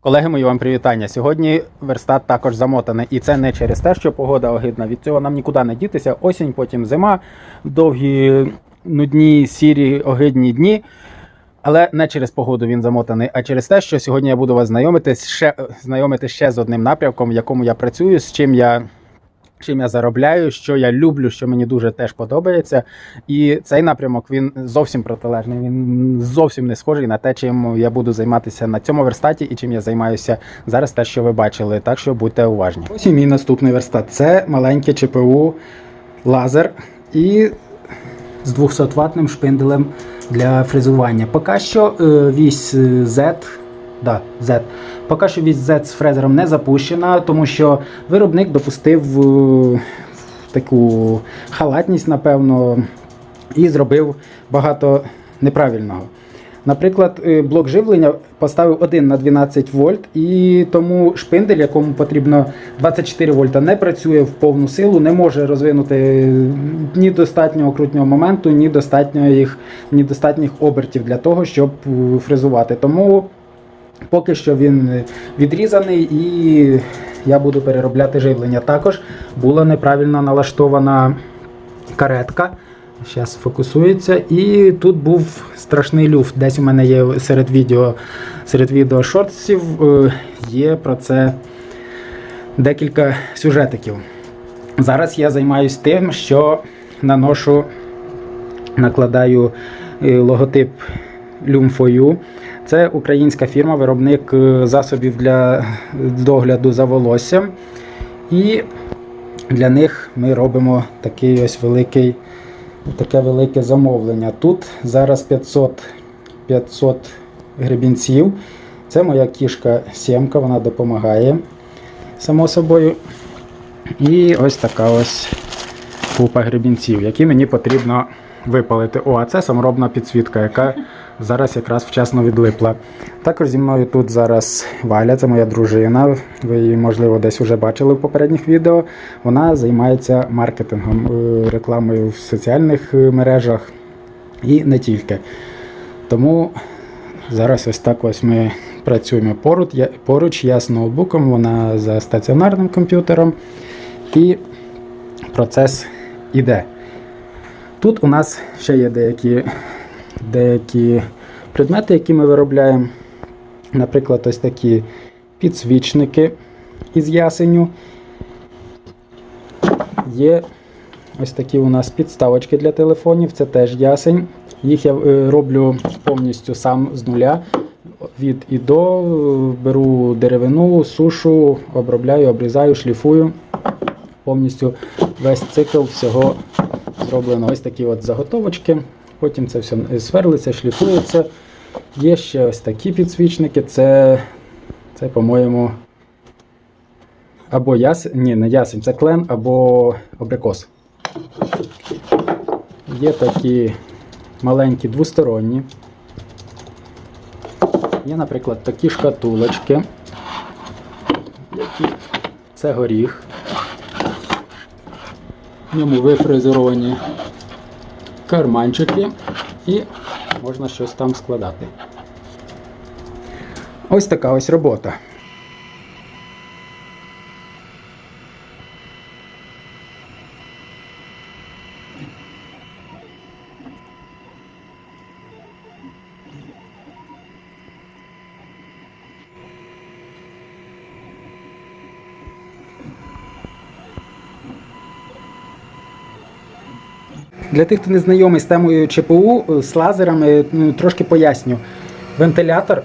Колеги, мої вам привітання. Сьогодні верстат також замотаний, і це не через те, що погода огидна. Від цього нам нікуди не дітися. Осінь, потім зима, довгі, нудні, сірі, огидні дні. Але не через погоду він замотаний, а через те, що сьогодні я буду вас знайомити ще, знайомити ще з одним напрямком, в якому я працюю, з чим я, чим я заробляю, що я люблю, що мені дуже теж подобається. І цей напрямок він зовсім протилежний. Він зовсім не схожий на те, чим я буду займатися на цьому верстаті і чим я займаюся зараз, те, що ви бачили. Так що будьте уважні. Ось і мій наступний верстат. Це маленький ЧПУ лазер і з 200 ватним шпинделем для фрезування. Поки що е, вісь е, Z, да, Z. Поки що вісь Z з фрезером не запущена, тому що виробник допустив е, таку халатність, напевно, і зробив багато неправильного. Наприклад, е, блок живлення поставив 1 на 12 вольт, і тому шпиндель, якому потрібно 24 вольта, не працює в повну силу, не може розвинути ні достатнього крутнього моменту, ні достатньо їх, ні достатніх обертів для того, щоб е, фрезувати. Тому поки що він відрізаний і я буду переробляти живлення. Також була неправильно налаштована каретка. Зараз фокусується. І тут був страшний люфт. Десь у мене є серед відео, серед відео шортсів, е, є про це декілька сюжетиків. Зараз я займаюся тим, що наношу, накладаю е, логотип Lumfoyu. Це українська фірма, виробник е, засобів для догляду за волоссям. І для них ми робимо такий ось великий таке велике замовлення. Тут зараз 500, 500 гребінців. Це моя кішка Сємка, вона допомагає, само собою. І ось така ось купа гребінців, які мені потрібно випалити. О, а це саморобна підсвітка, яка зараз якраз вчасно відлипла. Також зі мною тут зараз Валя, це моя дружина. Ви її, можливо, десь вже бачили в попередніх відео. Вона займається маркетингом, е, рекламою в соціальних е, мережах і не тільки. Тому зараз ось так ось ми працюємо поруч. Я, поруч я з ноутбуком, вона за стаціонарним комп'ютером. І процес іде. Тут у нас ще є деякі, деякі предмети, які ми виробляємо. Наприклад, ось такі підсвічники із ясеню. Є ось такі у нас підставочки для телефонів, це теж ясень. Їх я е, роблю повністю сам з нуля. Від і до беру деревину, сушу, обробляю, обрізаю, шліфую. Повністю весь цикл всього зроблено. Ось такі от заготовочки. Потім це все сверлиться, шліфується. Є ще ось такі підсвічники. Це, це по-моєму, або ясень, ні, не ясень, це клен або абрикос. Є такі маленькі двосторонні. Є, наприклад, такі шкатулочки. Які... Це горіх. В ньому вифрезеровані карманчики і можна щось там складати. Ось така ось робота. Для тих, хто не знайомий з темою ЧПУ, е, з лазерами, ну, трошки поясню. Вентилятор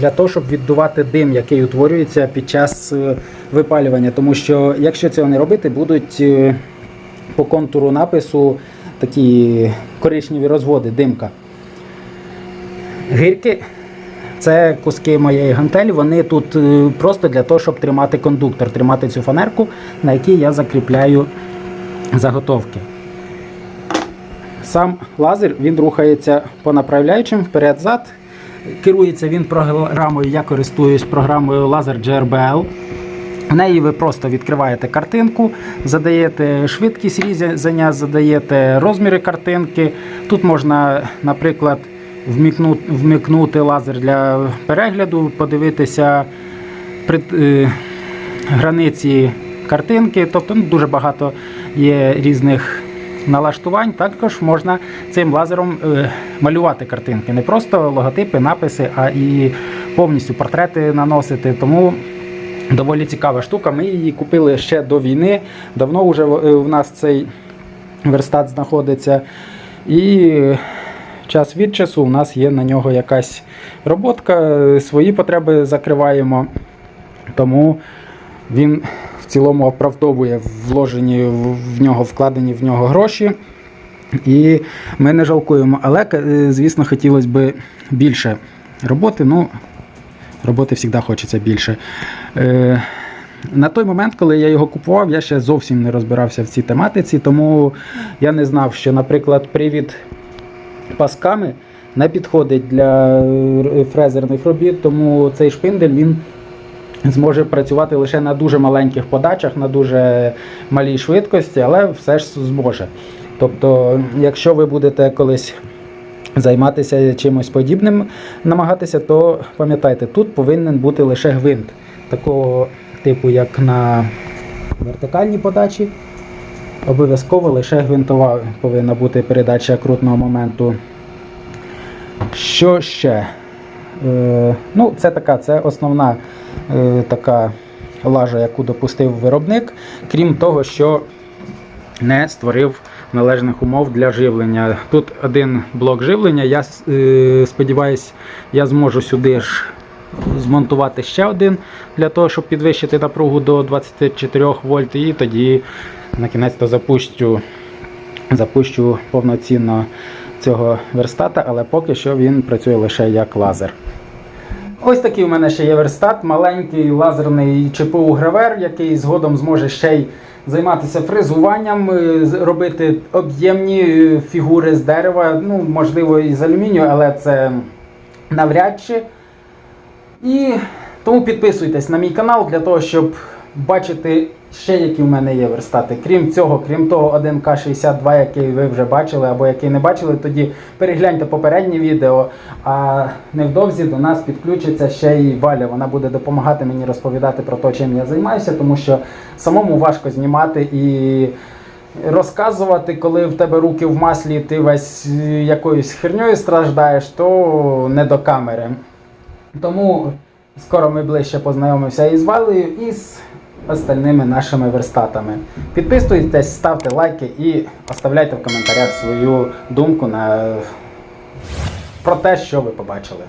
для того, щоб віддувати дим, який утворюється під час е, випалювання. Тому що, якщо цього не робити, будуть е, по контуру напису такі коричневі розводи, димка. Гирки це куски моєї гантелі. Вони тут е, просто для того, щоб тримати кондуктор, тримати цю фанерку, на якій я закріпляю заготовки. Сам лазер він рухається по направляючим вперед-зад. Керується він програмою, я користуюсь програмою Laser GRBL. В неї ви просто відкриваєте картинку, задаєте швидкість різання, задаєте розміри картинки. Тут можна, наприклад, вмикнути лазер для перегляду, подивитися при, е, границі картинки, тобто ну, дуже багато є різних налаштувань. Також можна цим лазером е, малювати картинки. Не просто логотипи, написи, а і повністю портрети наносити. Тому доволі цікава штука. Ми її купили ще до війни. Давно вже в в нас цей верстат знаходиться. І час від часу у нас є на нього якась роботка, свої потреби закриваємо. Тому він в цілому оправдовує вложені в- нього, вкладені в нього гроші. І ми не жалкуємо. Але, е, звісно, хотілося б більше роботи. Ну, роботи завжди хочеться більше. Е, на той момент, коли я його купував, я ще зовсім не розбирався в цій тематиці, тому я не знав, що, наприклад, привід пасками не підходить для е, фрезерних робіт, тому цей шпиндель він зможе працювати лише на дуже маленьких подачах, на дуже малій швидкості, але все ж зможе. Тобто, якщо ви будете колись займатися чимось подібним, намагатися, то пам'ятайте, тут повинен бути лише гвинт такого типу, як на вертикальній подачі. Обов'язково лише гвинтова повинна бути передача крутного моменту. Що ще? Е, ну, це така, це основна така лажа, яку допустив виробник, крім того, що не створив належних умов для живлення. Тут один блок живлення. Я е, сподіваюся, я зможу сюди ж змонтувати ще один для того, щоб підвищити напругу до 24 вольт, і тоді на кінець то запущу, запущу повноцінно цього верстата, але поки що він працює лише як лазер. Ось такий у мене ще є верстат, маленький лазерний ЧПУ гравер, який згодом зможе ще й займатися фрезуванням, е, робити об'ємні е, фігури з дерева, ну, можливо, і з алюмінію, але це навряд чи. І тому підписуйтесь на мій канал для того, щоб бачити ще які в мене є верстати. Крім цього, крім того 1К62, який ви вже бачили або який не бачили, тоді перегляньте попереднє відео. А невдовзі до нас підключиться ще й Валя. Вона буде допомагати мені розповідати про те, чим я займаюся, тому що самому важко знімати і. Розказувати, коли в тебе руки в маслі, ти весь е, якоюсь херньою страждаєш, то не до камери. Тому скоро ми ближче познайомимося із Валею і з остальними нашими верстатами. Підписуйтесь, ставте лайки і оставляйте в коментарях свою думку на... про те, що ви побачили.